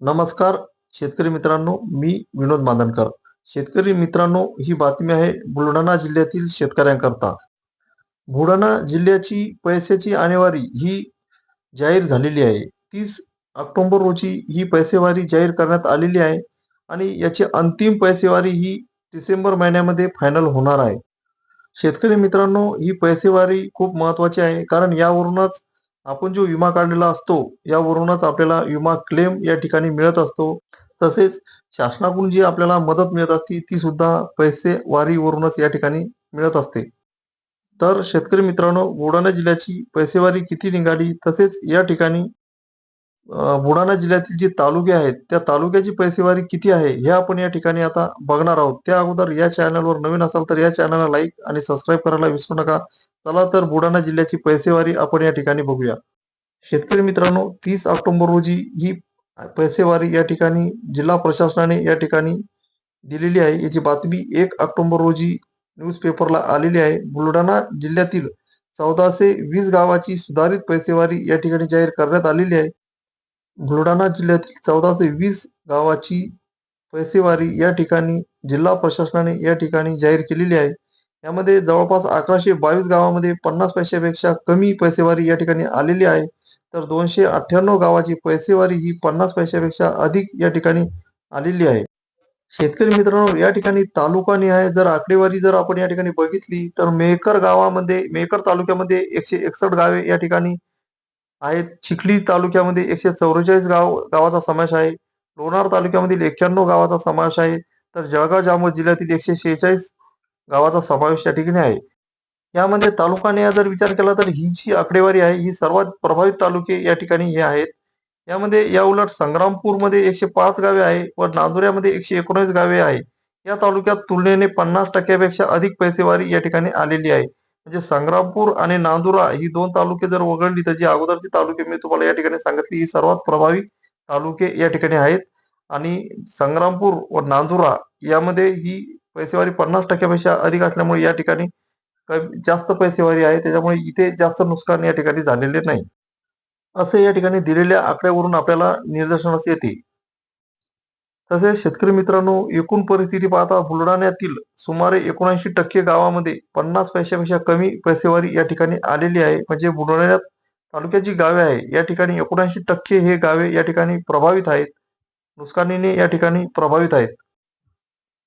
नमस्कार शेतकरी मित्रांनो मी विनोद मांदणकर. शेतकरी मित्रांनो ही बातमी आहे बुलढाणा जिल्ह्यातील शेतकऱ्यांकरता. बुलढाणा जिल्ह्याची पैशाची आणेवारी ही जाहीर झालेली आहे. तीस ऑक्टोबर रोजी ही पैसेवारी जाहीर करण्यात आलेली आहे आणि याची अंतिम पैसेवारी ही डिसेंबर महिन्यामध्ये फायनल होणार आहे. शेतकरी मित्रांनो ही पैसेवारी खूप महत्वाची आहे कारण यावरूनच आपण जो विमा काढलेला असतो यावरूनच आपल्याला विमा क्लेम या ठिकाणी मिळत असतो. तसेच शासनाकडून जी आपल्याला मदत मिळत असते ती सुद्धा पैसे वारीवरूनच या ठिकाणी मिळत असते. तर शेतकरी मित्रांनो बुलढाणा जिल्ह्याची पैसेवारी किती निघाली? तसेच या ठिकाणी बुलढाणा जिल्ह्यातील जे तालुके आहेत त्या तालुक्याची पैसेवारी किती आहे हे आपण या ठिकाणी आता बघणार आहोत. त्या अगोदर या चॅनलवर नवीन असाल तर या चॅनलला लाईक आणि सबस्क्राईब करायला विसरू नका. चला तर बुलढाणा जिल्ह्याची पैसेवारी आपण या ठिकाणी बघूया. शेतकरी मित्रांनो तीस ऑक्टोबर रोजी ही पैसेवारी या ठिकाणी जिल्हा प्रशासनाने या ठिकाणी दिलेली आहे. याची बातमी एक ऑक्टोबर रोजी न्यूजपेपरला आलेली आहे. बुलढाणा जिल्ह्यातील चौदाशे वीस गावाची सुधारित पैसेवारी या ठिकाणी जाहीर करण्यात आलेली आहे. बुलढाणा जिल्ह्यातील चौदाशे वीस गावाची पैसेवारी या ठिकाणी जिल्हा प्रशासनाने या ठिकाणी जाहीर केलेली आहे. यामध्ये जवळपास अकराशे बावीस गावामध्ये पन्नास पैशापेक्षा कमी पैसेवारी या ठिकाणी आलेली आहे. तर दोनशे अठ्ठ्याण्णव गावाची पैसेवारी ही पन्नास पैशापेक्षा अधिक या ठिकाणी आलेली आहे. शेतकरी मित्रांनो या ठिकाणी तालुका आहे जर आकडेवारी जर आपण या ठिकाणी बघितली तर मेहकर गावामध्ये मेहकर तालुक्यामध्ये एकशे एकसष्ट गावे या ठिकाणी आहेत. चिखली तालुक्यामध्ये एकशे चौवेचाळीस गाव गावाचा समावेश आहे. लोणार तालुक्यामधील एक्क्याण्णव गावाचा समावेश आहे. तर जळगाव जामोद जिल्ह्यातील एकशे शेहेचाळीस गावाचा समावेश या ठिकाणी आहे. यामध्ये तालुकाने जर विचार केला तर ही जी आकडेवारी आहे ही सर्वात प्रभावित तालुके या ठिकाणी हे आहेत. यामध्ये या उलट संग्रामपूरमध्ये एकशे पाच गावे आहे व नांदुऱ्यामध्ये एकशे एकोणीस गावे आहे. या तालुक्यात तुलनेने पन्नास टक्क्यापेक्षा अधिक पैसेवारी या ठिकाणी आलेली आहे. म्हणजे संग्रामपूर आणि नांदुरा ही दोन तालुके जर वगळली तर जी अगोदरची तालुके मी तुम्हाला या ठिकाणी सांगितली ही सर्वात प्रभावी तालुके या ठिकाणी आहेत. आणि संग्रामपूर व नांदुरा यामध्ये ही पैसेवारी पन्नास टक्क्यापेक्षा अधिक असल्यामुळे या ठिकाणी कमी- जास्त पैसेवारी आहे. त्याच्यामुळे इथे जास्त नुकसान या ठिकाणी झालेले नाही. असे या ठिकाणी दिलेल्या आकड्यावरून आपल्याला निदर्शनास येते. तसेच शेतकरी मित्रांनो एकूण परिस्थिती पाहता बुलढाण्यातील सुमारे एकोणऐंशी टक्के गावामध्ये पन्नास पैशापेक्षा कमी पैसेवारी या ठिकाणी आलेली आहे. म्हणजे बुलढाण्यात तालुक्याची गावे आहे. या ठिकाणी एकोणऐंशी टक्के हे गावे या ठिकाणी प्रभावित आहेत. नुकसानीने या ठिकाणी प्रभावित आहेत.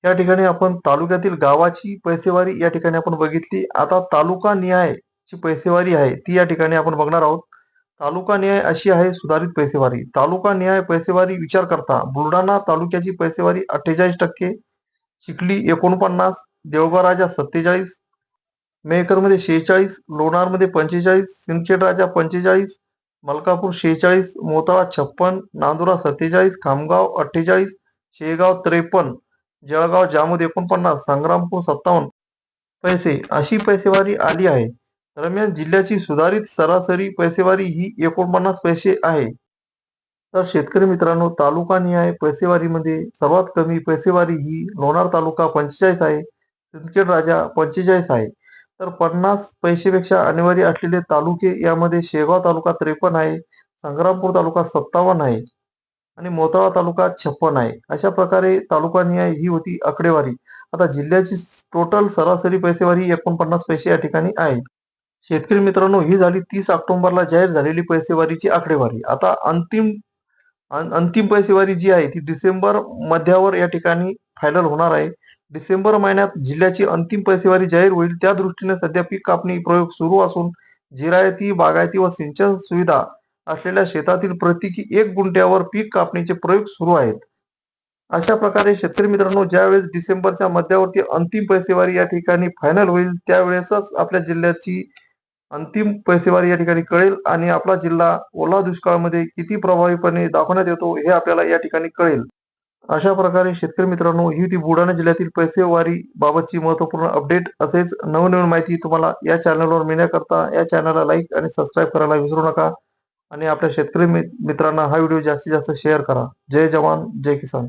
या ठिकाणी आपण तालुक्यातील गावाची पैसेवारी या ठिकाणी आपण बघितली. आता तालुका निहाय जी पैसेवारी आहे ती या ठिकाणी आपण बघणार आहोत. तालुका निहाय अशी आहे सुधारित पैसेवारी. तालुका निहाय पैसेवारी विचार करता बुलढाणा तालुक्याची पैसेवारी अठ्ठेचाळीस टक्के चिखली एकोणपन्नास देवगाव राजा सत्तेचाळीस मेहकरमध्ये शेहेचाळीस लोणारमध्ये पंचेचाळीस सिंदखेड राजा पंचेचाळीस मलकापूर शेहेचाळीस मोताळा छप्पन नांदुरा सत्तेचाळीस खामगाव अठ्ठेचाळीस शेगाव त्रेपन्न जळगाव जामोद एकोणपन्नास संग्रामपूर सत्तावन्न. पैसे अशी पैसेवारी आली आहे. दरम्यान जिल्ह्याची सुधारित सरासरी पैसेवारी ही एकोणपन्नास पैसे आहे. तर शेतकरी मित्रांनो तालुका निहाय पैसेवारीमध्ये सर्वात कमी पैसेवारी ही लोणार तालुका पंचेचाळीस आहे सिंदखेड राजा पंचेचाळीस आहे. तर पन्नास पैसेपेक्षा अनिवार्य असलेले तालुके यामध्ये शेगाव तालुका त्रेपन्न आहे संग्रामपूर तालुका सत्तावन्न आहे आणि मोताळा तालुका छप्पन आहे. अशा प्रकारे तालुका निहाय ही होती आकडेवारी. आता जिल्ह्याची टोटल सरासरी पैसेवारी एकोणपन्नास पैसे या ठिकाणी आहे. शेतकरी मित्रांनो ही झाली तीस ऑक्टोबरला जाहीर झालेली पैसेवारीची आकडेवारी. आता अंतिम अंतिम पैसेवारी जी आहे ती डिसेंबर मध्यावर या ठिकाणी फायनल होणार आहे. डिसेंबर महिन्यात जिल्ह्याची अंतिम पैसेवारी जाहीर होईल. त्या दृष्टीने सध्या पीक कापणी प्रयोग सुरू असून जिरायती बागायती व सिंचन सुविधा असलेल्या शेतातील प्रत्येकी एक गुंट्यावर पीक कापणीचे प्रयोग सुरू आहेत. अशा प्रकारे शेतकरी मित्रांनो ज्यावेळेस डिसेंबरच्या मध्यावरती अंतिम पैसेवारी या ठिकाणी फायनल होईल त्यावेळेसच आपल्या जिल्ह्याची अंतिम पैसेवारी या ठिकाणी कळेल आणि आपला जिल्हा ओला दुष्काळामध्ये किती प्रभावीपणे दाखवण्यात येतो हे आपल्याला या ठिकाणी कळेल. अशा प्रकारे शेतकरी मित्रांनो ही ती बुलढाणा जिल्ह्यातील पैसेवारी बाबतची महत्त्वपूर्ण अपडेट. असेच नवनवीन माहिती तुम्हाला या चॅनलवर मिळण्याकरता या चॅनलला लाईक आणि सबस्क्राईब करायला विसरू नका आणि आपल्या शेतकरी मित्रांना हा व्हिडिओ जास्तीत जास्त शेअर करा. जय जवान जय किसान.